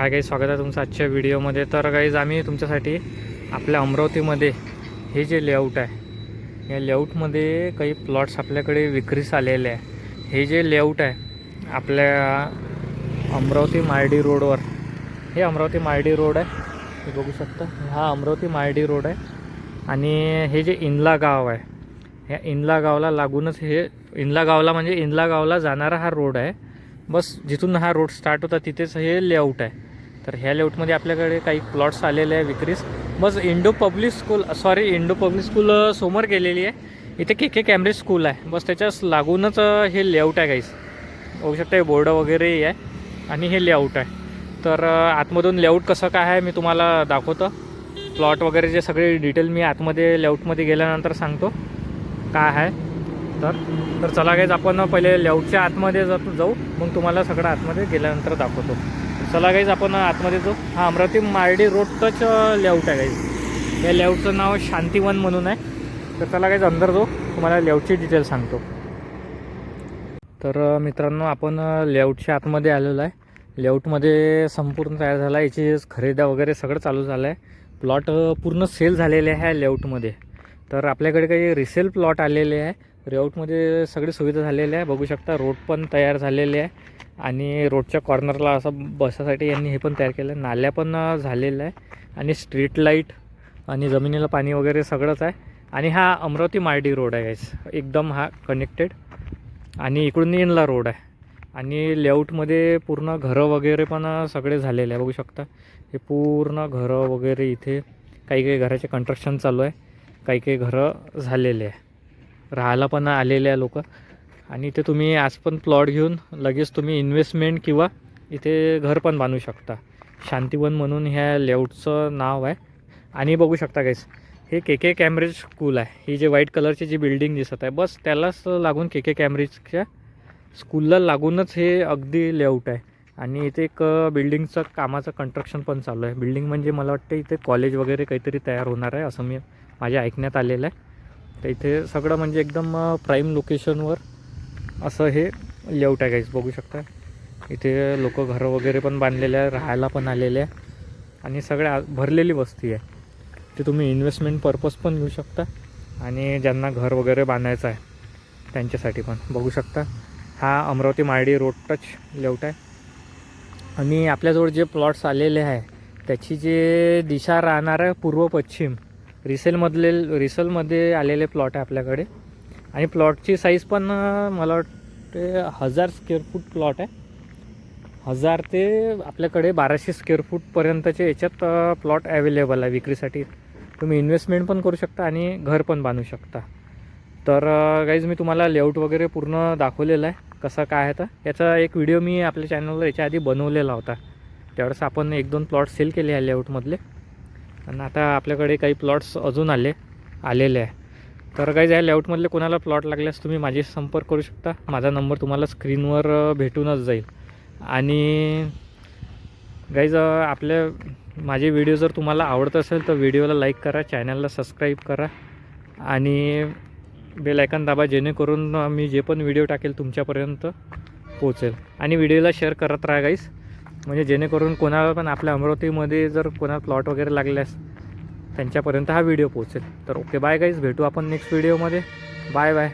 हा काही स्वागत आहे तुमचं आजच्या व्हिडिओमध्ये. तर गाईज आम्ही तुमच्यासाठी आपल्या अमरावतीमध्ये हे जे लेआउट आहे या लेआउटमध्ये काही प्लॉट्स आपल्याकडे विक्रीस आलेले आहे. हे जे लेआउट आहे आपल्या अमरावती मार्डी रोडवर हे अमरावती मार्डी रोड आहे. हे बघू शकता हा अमरावती मार्डी रोड आहे. आणि हे जे इंदला गाव आहे ह्या इंदला गावला लागूनच हे इंदला गावला म्हणजे इंदला गावला जाणारा हा रोड आहे. बस जिथून हा रोड स्टार्ट होता तिथेच हे लेआउट आहे. तर ह्या लेआउटमध्ये आपल्याकडे काही प्लॉट्स आलेले आहे विक्रीस. बस Indo Public School sorry Indo Public School समोर गेलेली आहे. इथे के के कॅम्ब्रिज स्कूल आहे. बस त्याच्यास लागूनच हे लेआउट आहे काहीच होऊ शकतं हे बोर्ड वगैरे आहे आणि हे लेआउट आहे. तर आतमधून लेआउट कसं काय आहे मी तुम्हाला दाखवतो. प्लॉट वगैरे जे सगळे डिटेल मी आतमध्ये लेआउटमध्ये गेल्यानंतर सांगतो काय आहे. तर तर चला गाईज आपण पहिले लेआउटच्या आतमध्ये जातो जाऊ. मग तुम्हाला सगळं आतमध्ये गेल्यानंतर दाखवतो. चला गाईज आपण आतमध्ये जाऊ. हा Amravati Mardi road touch layout आहे गाईज या लेआउटचं नाव शांतीवन म्हणून आहे. तर चला गाईज अंदर जाऊ. तुम्हाला लेआउटची डिटेल सांगतो. तर मित्रांनो आपण लेआउटच्या आतमध्ये आलेलो आहे. लेआउटमध्ये संपूर्ण तयार झाला आहे. याची खरेदा वगैरे सगळं चालू झालं आहे. प्लॉट पूर्ण सेल झालेले आहे ह्या लेआउटमध्ये तर आपल्याकडे काही रिसेल प्लॉट आलेले आहे. लेआउटमध्ये सगळी सुविधा झालेली आहे. बघू शकता रोड पण तयार झालेले आहे. आणि रोडच्या कॉर्नरला असं बसासाठी यांनी हे पण तयार केलं. आहे नाल्या पण झालेलं झालेल्या आहे आणि स्ट्रीट लाइट आणि जमिनीला पाणी वगैरे सगळंच आहे. आणि हा अमरावती मार्डी रोड आहे गाईस एकदम हा कनेक्टेड आणि इकडून इनला रोड आहे. आणि लेआउटमध्ये पूर्ण घरं वगैरे पण सगळे झालेले आहे. बघू शकता. हे पूर्ण घरं वगैरे इथे काही काही घराचे कन्स्ट्रक्शन चालू आहे. काही काही घरं झालेले आहे. राहायला पण आलेले आहे लोक. आणि इथे तुम्ही आज पण प्लॉट घेऊन लगेच तुम्ही इन्व्हेस्टमेंट किंवा इथे घर पण बांधू शकता. शांतीवन म्हणून ह्या लेआउटचं नाव आहे. आणि बघू शकता काहीच हे के के कॅम्ब्रिज स्कूल आहे. ही जे व्हाईट कलरची जी बिल्डिंग दिसत आहे बस त्यालाच लागून के के कॅम्ब्रिजच्या स्कूलला लागूनच हे अगदी लेआउट आहे. आणि इथे एक बिल्डिंगचं कामाचं कन्स्ट्रक्शन पण चालू आहे. बिल्डिंग म्हणजे मला वाटतं इथे कॉलेज वगैरे काहीतरी तयार होणार आहे असं मी माझ्या ऐकण्यात आलेलं आहे. तर इथे सगळं म्हणजे एकदम प्राईम लोकेशनवर असं हे लेआउट आहे काहीच बघू शकता इथे लोक घरं वगैरे पण बांधलेले आहे राहायला पण आलेले आहे. आणि सगळ्या भरलेली वस्ती आहे. ते तुम्ही इन्व्हेस्टमेंट पर्पज पण घेऊ शकता आणि ज्यांना घर वगैरे बांधायचं आहे त्यांच्यासाठी पण. बघू शकता हा Amravati Mardi road touch layout आहे. आणि आपल्याजवळ जे प्लॉट्स आलेले आहे त्याची जे दिशा राहणार आहे पूर्व पश्चिम रिसेलमधले रिसेलमध्ये आलेले प्लॉट आहे आपल्याकडे. आणि प्लॉटची साईज पण मला वाटते हजार स्क्वेअर फूट प्लॉट आहे. हजार ते आपल्याकडे बाराशे स्क्वेअर फूटपर्यंतचे याच्यात प्लॉट अवेलेबल आहे विक्रीसाठी. तुम्ही इन्व्हेस्टमेंट पण करू शकता आणि घर पण बांधू शकता. तर गाईज मी तुम्हाला लेआउट वगैरे पूर्ण दाखवलेलं आहे. कसं काय आहे तर याचा एक व्हिडिओ मी आपल्या चॅनलवर याच्या आधी बनवलेला होता. त्यावेळेस आपण एक दोन प्लॉट सेल केले आहे लेआउटमधले आणि आता आपल्याकडे काही प्लॉट्स अजून आले आलेले आहे. तर गाईज या लेआउटमधले कोणाला प्लॉट लागल्यास तुम्ही माझी संपर्क करू शकता. माझा नंबर तुम्हाला स्क्रीनवर भेटूनच जाईल. आणि गाईज आपल्या माझे व्हिडिओ जर तुम्हाला आवडत असेल तर व्हिडिओला लाईक करा चॅनलला सबस्क्राईब करा. आणि बेल आयकन दाबा जेणेकरून मी जे पण व्हिडिओ टाकेल तुमच्यापर्यंत पोचेल आणि व्हिडिओला शेअर करत राहा गाईस म्हणजे जेणेकरून कोणाला पण आपल्या अमरावतीमध्ये जर कोणाला प्लॉट वगैरे लागल्यास त्यांच्यापर्यंत हा व्हिडिओ पोचेल तर ओके बाय गाईज भेटू आपण नेक्स्ट व्हिडिओमध्ये बाय बाय